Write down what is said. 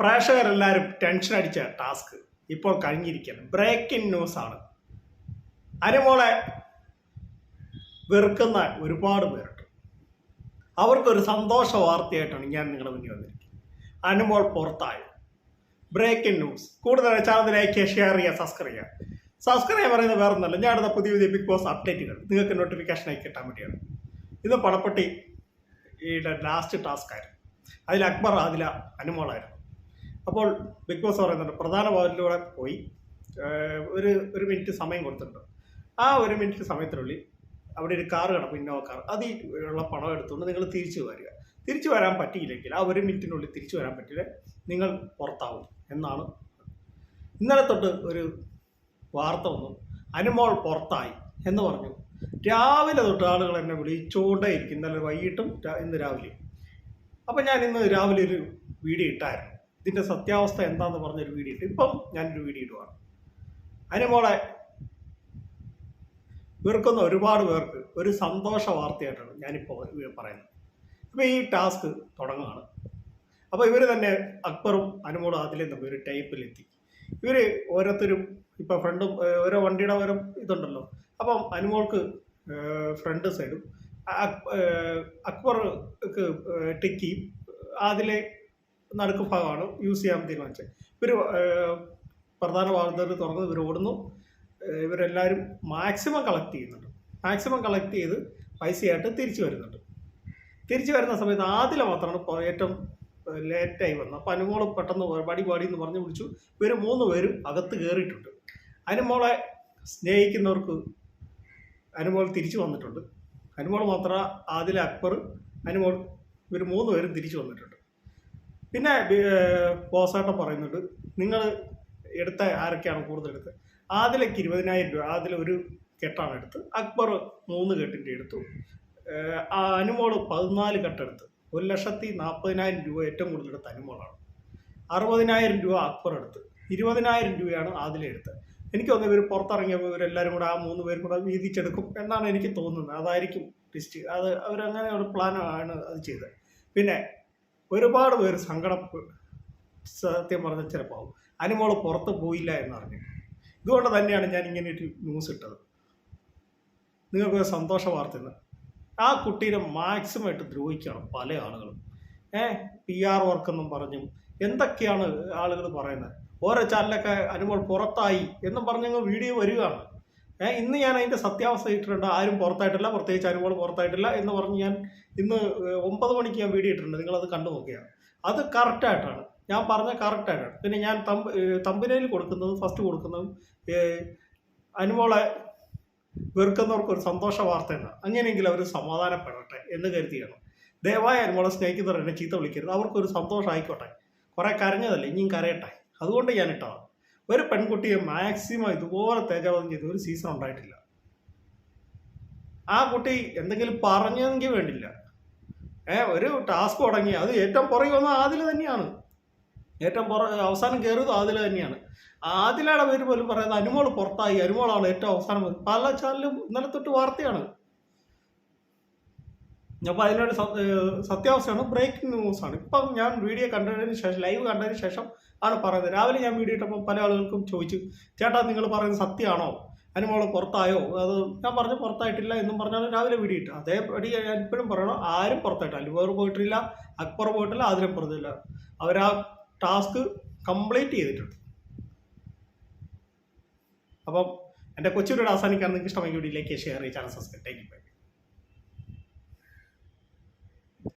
പ്രേക്ഷകരെല്ലാവരും tension അടിച്ച task ഇപ്പോൾ കഴിഞ്ഞിരിക്കുകയാണ്. ബ്രേക്കിംഗ് ന്യൂസ് ആണ്. അനുമോളെ വെറുക്കുന്ന ഒരുപാട് പേരുണ്ട്. അവർക്കൊരു സന്തോഷ വാർത്തയായിട്ടാണ് ഞാൻ നിങ്ങളെ മുന്നിൽ വന്നിരിക്കുന്നത്. അനുമോൾ പുറത്തായി. ബ്രേക്കിംഗ് ന്യൂസ് കൂടുതൽ ചാനൽ ലൈക്ക് ചെയ്യുക ഷെയർ ചെയ്യുക. സബ്സ്ക്രൈബ് ചെയ്യുക സബ്സ്ക്രൈബ് പറയുന്നത് വേറെ ഒന്നല്ല ഞാൻ അടുത്ത പുതിയ പുതിയ ബിഗ് ബോസ് അപ്ഡേറ്റുകൾ നിങ്ങൾക്ക് നോട്ടിഫിക്കേഷൻ ആയി കിട്ടാൻ വേണ്ടിയാണ്. ഇത് പണപ്പെട്ടി ഈയുടെ ലാസ്റ്റ് ടാസ്ക് ആയിരുന്നു. അതിൽ അക്ബർ അതില അനുമോളായിരുന്നു. അപ്പോൾ ബിഗ് ബോസ് പറയുന്നുണ്ട് പ്രധാന ഭവനിലൂടെ പോയി. ഒരു ഒരു മിനിറ്റ് സമയം കൊടുത്തിട്ടുണ്ട്. ആ ഒരു മിനിറ്റ് സമയത്തിനുള്ളിൽ അവിടെ ഒരു കാർ കിടക്കും ഇന്നോവ കാർ. അതിൽ ഉള്ള പണം എടുത്തുകൊണ്ട് നിങ്ങൾ തിരിച്ചു വരിക. തിരിച്ചു വരാൻ പറ്റിയില്ലെങ്കിൽ ആ ഒരു മിനിറ്റിനുള്ളിൽ തിരിച്ചു വരാൻ പറ്റില്ല നിങ്ങൾ പുറത്താവും എന്നാണ്. ഇന്നലെ തൊട്ട് ഒരു വാർത്ത വന്നു അനുമോൾ പുറത്തായി എന്ന് പറഞ്ഞു. രാവിലെ തൊട്ട് ആളുകൾ എന്നെ വിളിച്ചുകൊണ്ടേ ഇരിക്കും ഇന്നലെ വൈകിട്ടും ഇന്ന് രാവിലെയും. അപ്പം ഞാൻ ഇന്ന് രാവിലെ ഒരു വീഡിയോ ഇട്ടായിരുന്നു. ഇതിന്റെ സത്യാവസ്ഥ എന്താന്ന് പറഞ്ഞൊരു വീഡിയോ ഇട്ട്. ഇപ്പം ഞാനൊരു വീഡിയോ ഇടുവാണ്. മോളെ വെറുക്കുന്ന ഒരുപാട് പേർക്ക് ഒരു സന്തോഷ വാർത്തയായിട്ടാണ് ഞാനിപ്പോൾ പറയുന്നത്. അപ്പോൾ ഈ ടാസ്ക് തുടങ്ങുകയാണ്. അപ്പോൾ ഇവർ തന്നെ അക്ബറും അനുമോളും അതിലും തമ്മിൽ ഒരു ടൈപ്പിലെത്തി ഇവർ ഓരോരുത്തരും ഇപ്പോൾ ഫ്രണ്ടും ഓരോ വണ്ടിയുടെ ഓരോ ഇതുണ്ടല്ലോ. അപ്പം അനുമോൾക്ക് ഫ്രണ്ട് സൈഡും അക്ബർക്ക് ടിക്കിയും അതിലെ നടുക്ക് ഭാഗമാണ് യൂസ് ചെയ്യാൻ തീരുമാനിച്ചത്. ഇവർ പ്രധാന വാഹനത്തിൽ തുറന്നത് ഇവർ ഓടുന്നു. ഇവരെല്ലാവരും മാക്സിമം കളക്ട് ചെയ്യുന്നുണ്ട്. മാക്സിമം കളക്ട് ചെയ്ത് പൈസയായിട്ട് തിരിച്ചു വരുന്നുണ്ട്. തിരിച്ചു വരുന്ന സമയത്ത് ആദ്യം മാത്രമാണ് ഏറ്റവും ലേറ്റായി വന്നത്. അപ്പോൾ അനുമോൾ പെട്ടെന്ന് പടി പാടി എന്ന് പറഞ്ഞ് വിളിച്ചു. ഇവർ മൂന്ന് പേരും അകത്ത് കയറിയിട്ടുണ്ട് അനുമോളെ സ്നേഹിക്കുന്നവർക്ക് അനുമോൾ തിരിച്ചു വന്നിട്ടുണ്ട്. അനുമോൾ മാത്രം ആദില അക്ബർ അനുമോൾ ഇവർ മൂന്ന് പേരും തിരിച്ചു വന്നിട്ടുണ്ട്. പിന്നെ ബോസാട്ടം പറയുന്നുണ്ട് നിങ്ങൾ എടുത്ത ആരൊക്കെയാണ് കൂടുതൽ എടുത്തത്? ആദിലേക്ക് ഇരുപതിനായിരം രൂപ ആദില ഒരു കെട്ടാണ് എടുത്ത് അക്ബർ മൂന്ന് കെട്ടിന്റെ എടുത്തു. അനുമോൾ പതിനാല് കെട്ടെടുത്ത് ഒരു ലക്ഷത്തി നാൽപ്പതിനായിരം രൂപ ഏറ്റവും കൂടുതൽ എടുത്ത അനുമോളാണ്. അറുപതിനായിരം രൂപ അക്ബർ എടുത്ത്. ഇരുപതിനായിരം രൂപയാണ് ആദില എടുത്തത്. എനിക്ക് തോന്നുന്നു ഇവർ പുറത്തിറങ്ങിയപ്പോൾ ഇവരെല്ലാവരും കൂടെ ആ മൂന്ന് പേരും കൂടെ വീതിച്ചെടുക്കും എന്നാണ് എനിക്ക് തോന്നുന്നത്. അതായിരിക്കും ലിസ്റ്റ് അത് അവരങ്ങനെ ഒരു പ്ലാനാണ് അത് ചെയ്തത്. പിന്നെ ഒരുപാട് പേര് സങ്കടം സത്യം പറഞ്ഞ ചിലപ്പോൾ അനുമോൾ പുറത്ത് പോയില്ല എന്നറിഞ്ഞു. ഇതുകൊണ്ട് തന്നെയാണ് ഞാൻ ഇങ്ങനെ ഒരു ന്യൂസ് ഇട്ടത്. നിങ്ങൾക്ക് സന്തോഷ വാർത്തയെന്ന് ആ കുട്ടീനെ മാക്സിമം ആയിട്ട് ദ്രോഹിക്കുകയാണ് പല ആളുകളും. ഏ പി ആർ വർക്കെന്നും പറഞ്ഞും. എന്തൊക്കെയാണ് ആളുകൾ പറയുന്നത്? ഓരോ ചാനലൊക്കെ അനുമോൾ പുറത്തായി എന്നും പറഞ്ഞങ്ങ് വീഡിയോ വരികയാണ്. ഇന്ന് ഞാൻ അതിന്റെ സത്യാവസ്ഥ ഇട്ടിട്ടുണ്ട്. ആരും പുറത്തായിട്ടില്ല പ്രത്യേകിച്ച് അനുമോൾ പുറത്തായിട്ടില്ല എന്ന് പറഞ്ഞ് ഞാൻ ഇന്ന് ഒമ്പത് മണിക്ക് ഞാൻ വീഡിയോ ഇട്ടിട്ടുണ്ട്. നിങ്ങളത് കണ്ടു നോക്കിയാണ്. അത് കറക്റ്റായിട്ടാണ് ഞാൻ പറഞ്ഞ കറക്റ്റായിട്ടാണ് പിന്നെ ഞാൻ തമ്പ് തമ്പിനയിൽ കൊടുക്കുന്നതും ഫസ്റ്റ് കൊടുക്കുന്നതും അനുമോളെ വെറുക്കുന്നവർക്ക് ഒരു സന്തോഷ വാർത്ത എന്ന് അങ്ങനെയെങ്കിലും അവർ സമാധാനപ്പെടട്ടെ എന്ന് കരുതിയാണ്. ദയവായി അനുമോളെ സ്നേഹിക്കുന്നവർ എന്നെ ചീത്ത വിളിക്കരുത്. അവർക്കൊരു സന്തോഷം ആയിക്കോട്ടെ കുറേ കരഞ്ഞതല്ലേ? ഇനിയും കരയട്ടെ. അതുകൊണ്ട് ഞാൻ ഇട്ടതാണ്. ഒരു പെൺകുട്ടിയെ മാക്സിമം ഇതുപോലെ തേജാവധം ചെയ്ത ഒരു സീസൺ ഉണ്ടായിട്ടില്ല. ആ കുട്ടി എന്തെങ്കിലും പറഞ്ഞെങ്കിൽ വേണ്ടില്ല. ഏ ഒരു ടാസ്ക് തുടങ്ങി. അത് ഏറ്റവും പുറകെ വന്ന ആദില തന്നെയാണ്. ഏറ്റവും പുറ അവസാനം കയറിയത് ആദില തന്നെയാണ്. ആതിലയുടെ പേര് പോലും പറയുന്നത് അനുമോൾ പുറത്തായി. അനുമോളാണ് ഏറ്റവും അവസാനം പല ചാനലും ഇന്നലെ തൊട്ട് വാർത്തയാണ്. അപ്പോൾ അതിനൊരു സത്യാവസ്ഥയാണ്. ബ്രേക്കിംഗ് ന്യൂസ് ആണ് ഇപ്പം ഞാൻ വീഡിയോ കണ്ടതിന് ശേഷം ലൈവ് കണ്ടതിന് ശേഷം ആണ് പറയുന്നത്. രാവിലെ ഞാൻ വീഡിയോ ഇട്ടപ്പോൾ പല ആളുകൾക്കും ചോദിച്ചു ചേട്ടാ നിങ്ങൾ പറയുന്നത് സത്യമാണോ? അതിന് മോളെ പുറത്തായോ? അത് ഞാൻ പറഞ്ഞു പുറത്തായിട്ടില്ല എന്നും പറഞ്ഞാണ് രാവിലെ വീഡിയോ ഇട്ടു. അതേപടി ഞാൻ ഇപ്പോഴും പറയണം ആരും പുറത്തായിട്ടില്ല. വേറെ പോയിട്ടില്ല അക്ബർ പോയിട്ടില്ല ആതിരം പുറത്തില്ല. ആ ടാസ്ക് കംപ്ലീറ്റ് ചെയ്തിട്ടുണ്ട്. അപ്പം എന്റെ കൊച്ചുരോട് അവസാനിക്കാൻ നിങ്ങൾക്ക് ഇഷ്ടമെങ്കിൽ വീഡിയോയിലേക്ക് ഷെയർ ചെയ്യാൻ ചാനൽ സബ്സ്ക്രൈബ് താങ്ക് യു